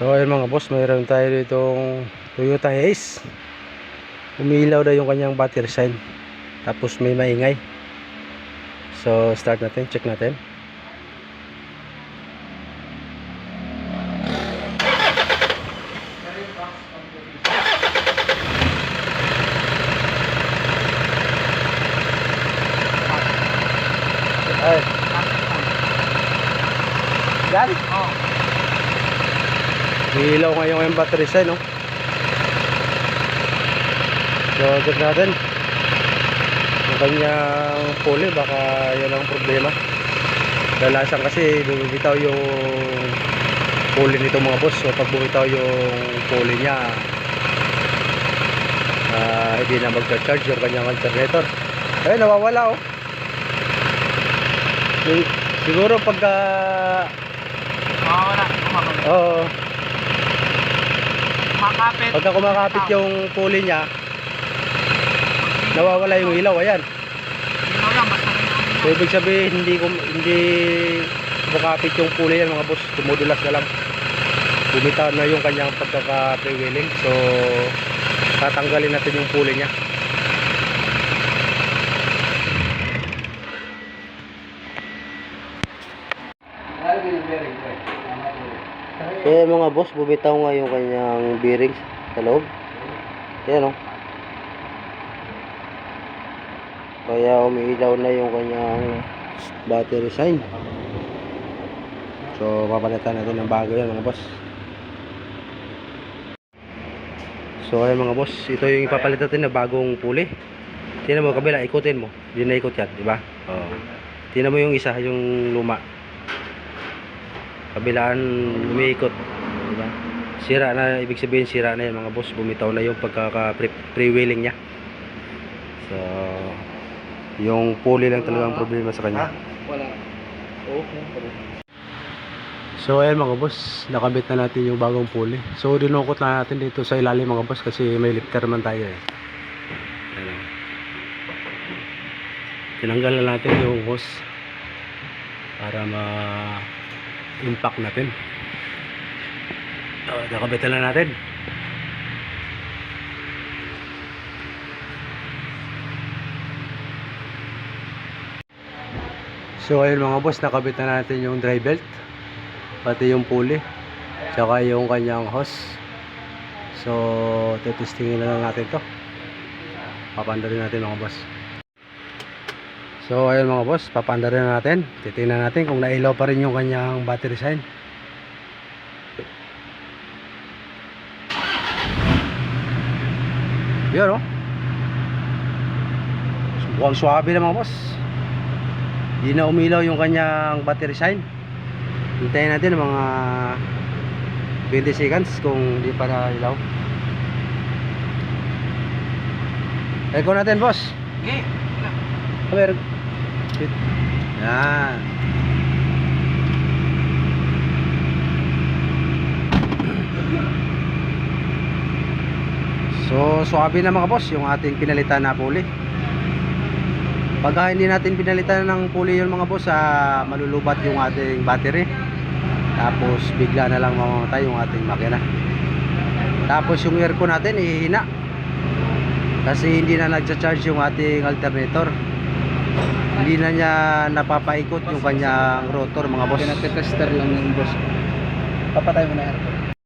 So ayun mga boss, mayroon tayo ditong Toyota Ace. Umilaw na yung kanyang battery sign. Tapos may maingay. So start natin, check natin. Ay. Yan. Oh. Ilaw ngayon yung battery sign, no? So, check natin. Yung kanyang pulley, baka yan ang problema. Lalasan kasi bumibitaw yung pulley nito mga boss. So, pag bumitaw yung pulley niya, ah, hindi na mag-charge yung kanyang alternator. Ay, nawawala, oh. Sig- Siguro pagka... Kumabalik. Oo. Makapit. Pagka kumakapit yung pulley niya, nawawala yung ilaw, ayan. Ilaw lang. Basta. So, ibig sabihin, hindi, kum- hindi kumakapit yung pulley yan mga boss, tumudulas na lang. Bumitaw na yung kanyang pagkaka-freewheeling. So, tatanggalin natin yung pulley niya. So, yung mga boss, bumitaw nga yung kanyang bearings sa loob. Ayan o. Kaya umiilaw na yung kanyang battery sign. So, papalitan natin ng bago yan mga boss. So, ayun mga boss, ito yung ipapalitan natin na bagong pulley. Tingnan mo kabila, ikutin mo. Hindi na ikot yan, di ba? Oo. Tingnan mo yung isa, yung luma. Kabilaan umiikot, di ba? Sira na, ibig sabihin sira na yan mga boss. Bumitaw na yung pagkaka-freewheeling niya. So, yung pulley lang talaga ang problema sa kanya. Wala. Oo. So ayan mga boss, nakabit na natin yung bagong pulley. So dinukot na natin dito sa ilalim mga boss kasi may lifter naman tayo eh. Ayan. o. Tinanggal na natin yung hose para ma-impact natin. So, nakabit na natin. So ayun mga boss, nakabit na natin yung dry belt pati yung pulley tsaka yung kanyang hose so tetestingin na lang natin to papandarin natin mga boss so ayun mga boss papandarin na natin titingnan natin kung nailaw pa rin yung kanyang battery sign yun oh mukhang swabe na mga boss hindi na umilaw yung kanyang battery sign Hintayin natin mga 20 seconds kung hindi pa na ilaw. Echo natin, boss. Okay. Meron. Wait. Yan. So, swabe na mga boss yung ating pinalitan na pulley. Pagka hindi natin pinalitan ng pulley yung mga boss, ah, malulubat yung ating battery. Tapos bigla na lang mamamatay yung ating makina. Tapos yung aircon natin ihina. Kasi hindi na nagcha-charge yung ating alternator. Hindi na niya napapaikot yung kanyang rotor mga boss. Pinagte-tester lang ng boss. Papatay mo na aircon.